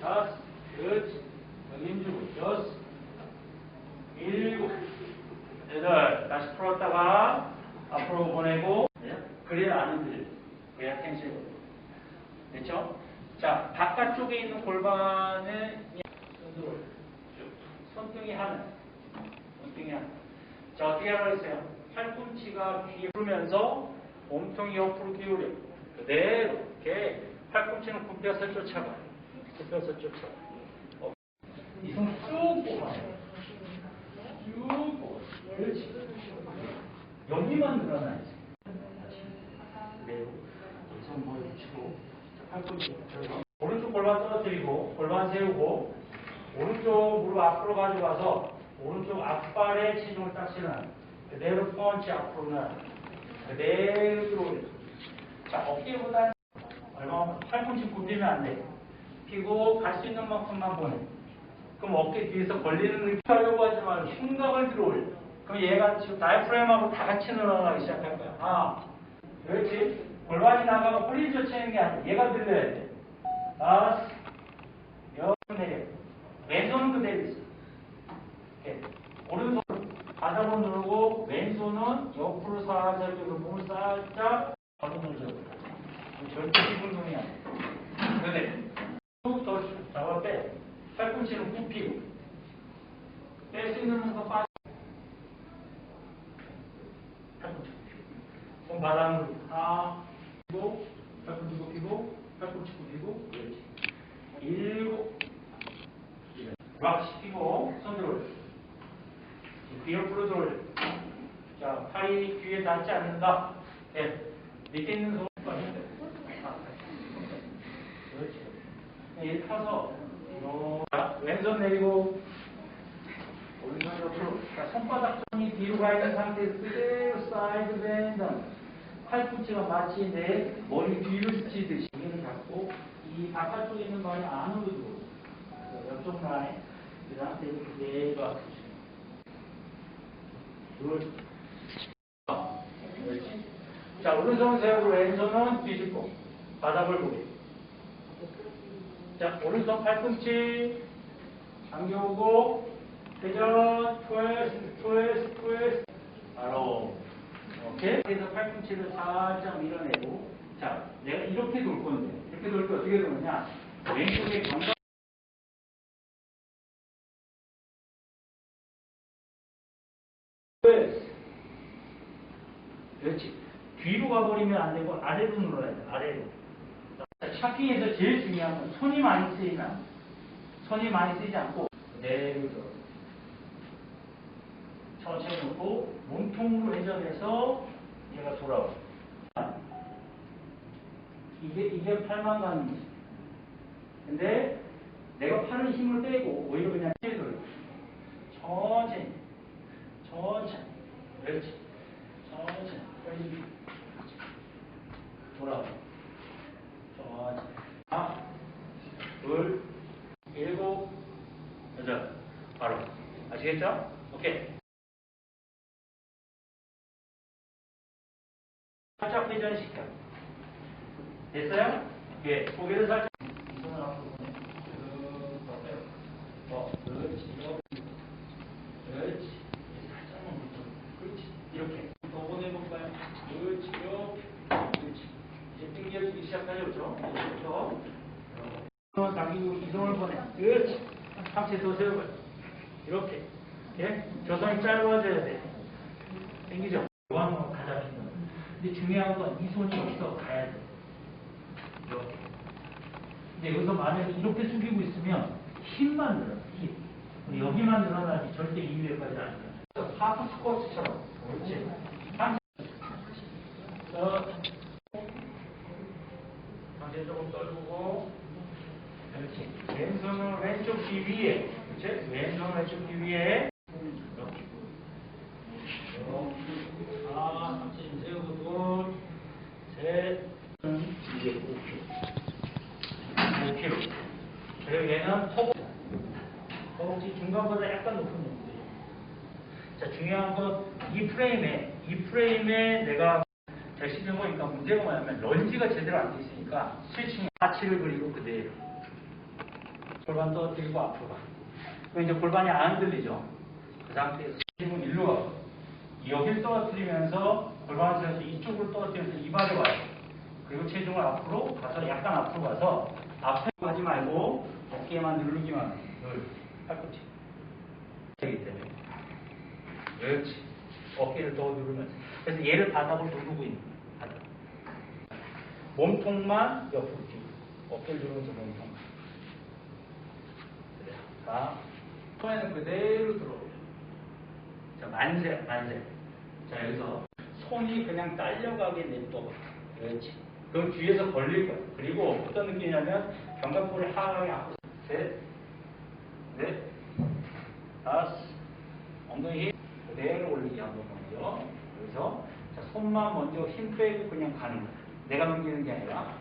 다섯, 그렇지. 힘주고, 여섯, 일곱, 여덟. 다시 풀었다가 앞으로 보내고, 네? 그래야 안 흔들려. 그래야 텐션이 됐죠? 자, 바깥쪽에 있는 골반에 손으로 쭉. 손등이 하늘. 손등이 하늘. 자, 어떻게 하라고 했어요? 팔꿈치가 기울면서 몸통이 옆으로 기울여. 그대로 이렇게 팔꿈치는 굽혀서 쫓아가. 굽혀서 쫓아가. 어. 이손 쭉 뽑아요. 쭉 뽑아. 그렇지. 여기만 늘어나야지. 그대로. 손 보여주시고. 팔꿈치. 오른쪽 골반 떨어뜨리고, 골반 세우고, 오른쪽 무릎 앞으로 가져가서, 오른쪽 앞발에 체중을 딱 실어놔요. 그대로 펀치 앞으로는 그대로. 자, 어깨보다 얼마 팔꿈치 굽히면 안 돼. 피고 갈 수 있는 만큼만 보내. 그럼 어깨 뒤에서 걸리는 느낌 하려고 하지 말고 흉곽을 들어올려. 그럼 얘가 지금 다이프레임하고 다 같이 늘어나기 시작할 거야. 아, 그렇지. 골반이 나가면 허리 젖히는 게 아니야. 얘가 들려야 돼. 아, 여 내려. 왼손은 그대로 있어. 이렇게. 오른손 바닥으로 누르고 왼손은 옆으로 살짝 이렇게 몸을 살짝 바닥으로 잡고 절대 기분동이 아니야. 그런데 툭더 잡아 빼. 팔꿈치는 굽히고 뺄 수 있는 만큼 빠져. 팔꿈치 굽히고 손 바닥으로 하나 굽히고 팔꿈치 굽히고 팔꿈치 굽히고 그렇지. 일곱 락 시키고 손 들어 귀 옆으로 돌려. 자, 팔이 귀에 닿지 않는다. 네. 밑에 있는 손. 그렇지. 이렇게 펴서, 요, 자, 왼손 내리고, 오른손 옆으로. 자, 손바닥 손이 뒤로 가 있는 상태에서 그대로 사이드 밴드. 팔꿈치가 마치 내 머리 뒤로 스치듯이 여기를 잡고, 이 바깥쪽에 있는 발이 안으로 들어오고, 옆쪽 라인, 그 상태에서 그대로 앞으로. 둘. 그렇지. 자, 오른손 세우고 왼손은 뒤집고 바닥을 보게. 자, 오른손 팔꿈치 당겨오고 회전, 트웨스트, 트웨스트, 트웨스트. 바로. 오케이. 그래서 팔꿈치를 살짝 밀어내고 자, 내가 이렇게 돌 건데 이렇게 돌 때 어떻게 도느냐 왼쪽에 경각 그렇지. 뒤로 가버리면 안 되고 아래로 눌러야 돼. 아래로. 샤킹에서 제일 중요한 건 손이 많이 쓰이나 손이 많이 쓰이지 않고 그대 로 들어. 천천히 놓고 몸통으로 회전해서 얘가 돌아와. 이게 이게 팔만 가는 거지. 근데 내가 팔을 힘을 빼고 오히려 그냥 돌려. 천천히, 천천히. 그렇지. 천천히. 빨리 돌아와. 천천히. 하나, 둘, 일곱, 여덟. 바로. 아시겠죠? 오케이. 살짝 회전시켜. 됐어요? 예. 고개를 살짝. 이 손을 앞으로 보내. 쭉 뻗어요. 어, 그렇지. 그렇지. 살짝만 물죠. 그렇지. 이렇게. 더 보내볼까요? 그렇지. 그렇지. 이제 당겨주기 시작하죠. 그렇죠? 손을 당기고 이 손을 보내. 그렇지. 상체 더 세워봐요. 이렇게. 예? 조선이 짧아져야 돼. 당기죠? 요한으로 가자. 근데 중요한 건 이 손이 여기서 가야 돼. 이렇게. 근데 여기서 만약에 이렇게 숙이고 있으면 힘만 늘어, 힘. 여기만 늘어나지 절대 이 위에까지 안 늘어. 하프 스쿼트처럼. 그렇지. 상체. 어. 조금 떨구고. 그렇지. 왼손을 왼쪽 귀 위에. 그렇지? 왼손 왼쪽 귀 위에. 이렇게. 이렇게. 아, 상체 좀 세우고 둘, 셋, 이게 5kg. 5kg. 그리고 얘는 허벅지. 중간보다 약간 높은 정도예요. 자, 중요한 건 이 프레임에, 이 프레임에 내가 대시는 거니까 문제가 뭐냐면 런지가 제대로 안 돼 있으니까 스위칭 아치를 그리고 그대로. 골반 떨어뜨리고 앞으로 가. 그럼 이제 골반이 안 흔들리죠. 그 상태에서 힘은 일로 가고 여기를 떨어뜨리면서 골반을 세워서 이쪽으로 떨어뜨리면서 이발에 와요. 그리고 체중을 앞으로 가서 약간 앞으로 가서 앞에 가지 말고 어깨만 누르기만 해. 늘 팔꿈치. 되기 때문에. 그렇지. 어깨를 더 누르면서. 그래서 얘를 바닥을 누르고 있는. 바닥. 몸통만 옆으로 뒤로. 어깨를 누르면서 몸통. 그래. 자, 손에는 그대로 들어오죠. 자, 만세, 만세. 자, 여기서 손이 그냥 딸려가게 냅둬. 그렇지. 그럼 뒤에서 걸릴 거야. 그리고 어떤 느낌이냐면 견갑골을 하강에 앞으로 셋, 넷, 다섯, 엉덩이 힘 그대로 올리기 한번 먼저. 여기서 자, 손만 먼저 힘 빼고 그냥 가는 거야. 내가 넘기는 게 아니라